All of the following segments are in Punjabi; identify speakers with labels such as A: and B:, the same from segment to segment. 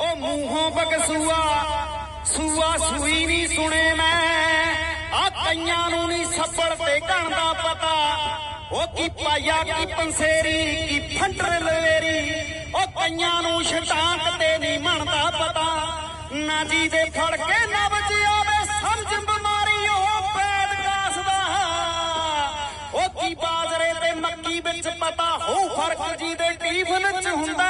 A: ਉਹ ਮੂੰਹੋਂ ਬਕਸੂਆ ਸੂਆ ਸੂਈ ਨਹੀਂ ਸੁਣੇ ਮੈਂ। ਆ ਕਈਆਂ ਨੂੰ ਨਹੀਂ ਸੱਪੜ ਤੇ ਘਣ ਦਾ ਪਤਾ। ਉਹ ਕੀ ਪਾਇਆ, ਕੀ ਪੰਸੇਰੀ, ਕੀ ਫੰਟਰ ਲਵੇਰੀ ਉਹ ਕਈਆਂ ਨੂੰ ਸ਼ਟਾਂਕ ਤੇ ਨਹੀਂ ਮਣਦਾ ਪਤਾ। ਨਾ ਜੀ ਦੇ ਫੜ ਕੇ ਨਬਜ ਆਵੇ ਸਮਝ ਬਿਮਾਰੀ ਉਹ ਪੈਦ ਕਾਸਦਾ। ਉਹ ਕੀ ਬਾਜਰੇ ਤੇ ਮੱਕੀ ਵਿੱਚ ਪਤਾ ਹੋਊ, ਫ਼ਰਕ ਜੀ ਦੇ ਟੀਫਨ ਚ ਹੁੰਦਾ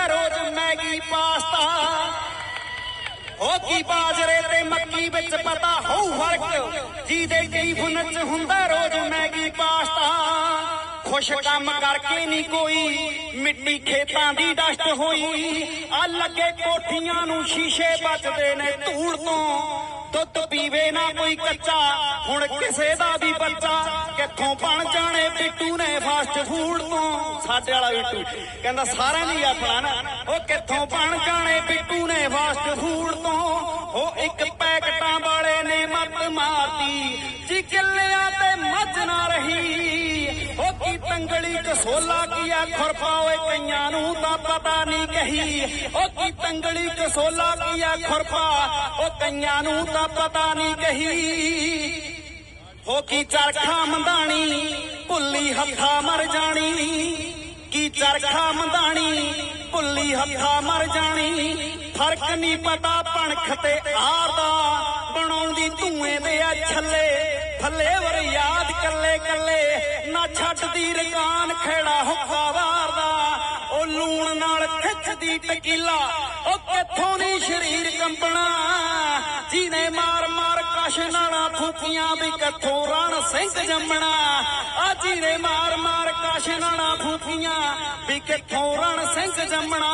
A: ਉਹ ਕੀ ਬਾਜਰੇ ਤੇ ਮੱਕੀ ਵਿੱਚ ਪਤਾ ਹੋਊ ਫ਼ਰਕ ਜੀ ਦੇ ਟੀਫਨ ਚ ਹੁੰਦਾ ਰੋਜ਼ ਮੈਗੀ ਪਾਸਤਾ। ਖੁਸ਼ ਕੰਮ ਕਰਕੇ ਨਹੀਂ ਕੋਈ, ਮਿੱਟੀ ਖੇਤਾਂ ਦੀ ਡਸਟ ਹੋਈ। ਆ ਲੱਗੇ ਕੋਠੀਆਂ ਨੂੰ ਸ਼ੀਸ਼ੇ ਬਚਦੇ ਨੇ ਧੂੜ ਤੋਂ। ਦੁੱਧ ਪੀਵੇ ਨਾ ਕੋਈ ਕੱਚਾ, ਹੁਣ ਕਿਸੇ ਦਾ ਵੀ ਬੱਚਾ। ਕਿੱਥੋਂ ਬਣ ਜਾਣੇ ਬਿੱਟੂ ਨੇ ਫਾਸਟ ਫੂਡ ਤੋਂ। ਸਾਡੇ ਵਾਲਾ ਬਿੱਟੂ ਕਹਿੰਦਾ ਸਾਰਿਆਂ ਦੀ ਆਪਣਾ ਨਾ, ਉਹ ਕਿੱਥੋਂ ਬਣ ਜਾਣੇ ਜੀ ਕਿੱਲਿਆਂ ਤੇ ਮੱਝ ਨਾ ਰਹੀ। ਉਹ ਕੀ ਤੰਗਲੀ ਕਸੋਲਾ ਕੀ ਆ? ਖੁਰਪਾ ਓਏ ਕਈਆਂ ਨੂੰ ਤਾਂ ਪਤਾ ਨਹੀਂ ਕਹੀ। ਉਹ ਕੀ ਤੰਗਲੀ ਕਸੋਲਾ ਕੀ ਆ? ਖੁਰਪਾ ਉਹ ਕਈਆਂ ਨੂੰ ਤਾਂ ਪਤਾ ਨਹੀਂ ਕਹੀ। ਹੋ ਕੀ ਚਰਖਾ ਮੰਦਾਣੀ? ਭੁੱਲੀ ਹੱਥਾ ਮਰ ਜਾਣੀ। ਕੀ ਚਰਖਾ ਮੰਦਾਣੀ? ਭੁੱਲੀ ਹੱਥਾ ਮਰ ਜਾਣੀ। ਫ਼ਰਕ ਨਹੀਂ ਪਤਾ ਪਣਖ ਤੇ ਆਰ ਦਾ। ਬਣਾਉਂਦੀ ਧੂਏ ਦੇ ਆ ਛੱਲੇ। ਥੱਲੇ ਵਰ ਯਾਦ ਕੱਲੇ ਕੱਲੇ, ਨਾ ਛੱਡਦੀ ਰਕਾਨ ਖੇੜਾ ਹੁੱਕਾ ਵਾਰਦਾ ਉਹ ਲੂਣ ਨਾਲ ਖਿੱਚਦੀ ਟਕੀਲਾ, ਉਹ ਕਿੱਥੋਂ ਨਹੀਂ ਸ਼ਰੀਰ ਕੰਪਣਾ? ਜਿਹਨੇ ਮਾਰ ਮਾਰ ਕਸ਼ ਫੂਕੀਆਂ ਵੀ ਕਿੱਥੋਂ ਰਣ ਸਿੰਘ ਜੰਮਣਾ। ਆ ਜਿਹਨੇ ਮਾਰ ਮਾਰ ਕਸ਼ ਫੂਕੀਆਂ ਵੀ ਕਿੱਥੋਂ ਰਣ ਸਿੰਘ ਜੰਮਣਾ।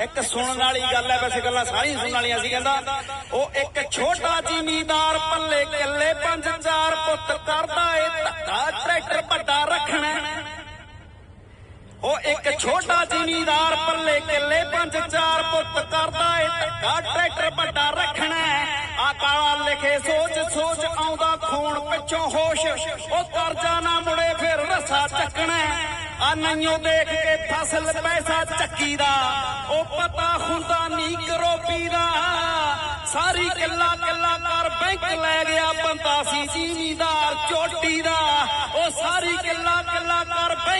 A: ਇੱਕ ਸੁਣਨ ਵਾਲੀ ਗੱਲ ਹੈ, ਵੈਸੇ ਗੱਲਾਂ ਸਾਰੀਆਂ ਸੁਣਨ ਵਾਲੀਆਂ ਸੀ, ਕਹਿੰਦਾ, ਉਹ ਇੱਕ ਛੋਟਾ ਜ਼ਿਮੀਦਾਰ ਪੱਲੇ ਕੱਲੇ ਪੰਜ ਚਾਰ ਪੁੱਤ ਕਰਦਾ ਏ, ਧੱਕਾ ਟਰੈਕਟਰ ਵੱਡਾ ਰੱਖਣਾ। ਉਹ ਇੱਕ ਛੋਟਾ ਜ਼ਿਮੀਦਾਰ ਪੱਲੇ ਕਿੱਲੇ ਪੰਜ ਚਾਰ ਪੁੱਤ ਕਰਦਾ ਏ, ਧੱਕਾ ਟਰੈਕਟਰ ਵੱਡਾ ਕਾਲਾ ਸੋਚ ਸੋਚ ਆਉਂਦਾ, ਖੂਨ ਪਿੱਛੋਂ ਹੋਸ਼। ਉਹ ਕਰਜ਼ਾ ਨਾ ਮੁੜੇ, ਫਿਰ ਰਸਾ ਚੱਕਣਾ। ਆ ਨਈਓ ਦੇਖ ਕੇ ਫਸਲ ਪੈਸਾ ਚੱਕੀ ਦਾ ਉਹ ਪਤਾ ਹੁੰਦਾ ਨੀ ਕਰੋਪੀ ਦਾ ਸਾਰੀ ਕਿੱਲਾ ਕਿੱਲਾ ਕਰ ਬੈਂਕ ਲੈ ਗਿਆ ਬੰਦਾ ਸੀ ਜ਼ਿਮੀਦਾਰ ਚੋਟੀ ਦਾ। ਉਹ ਸਾਰੀ ਕਿੱਲਾ ਕਿੱਲਾ ਕਰ ਬੈਂਕ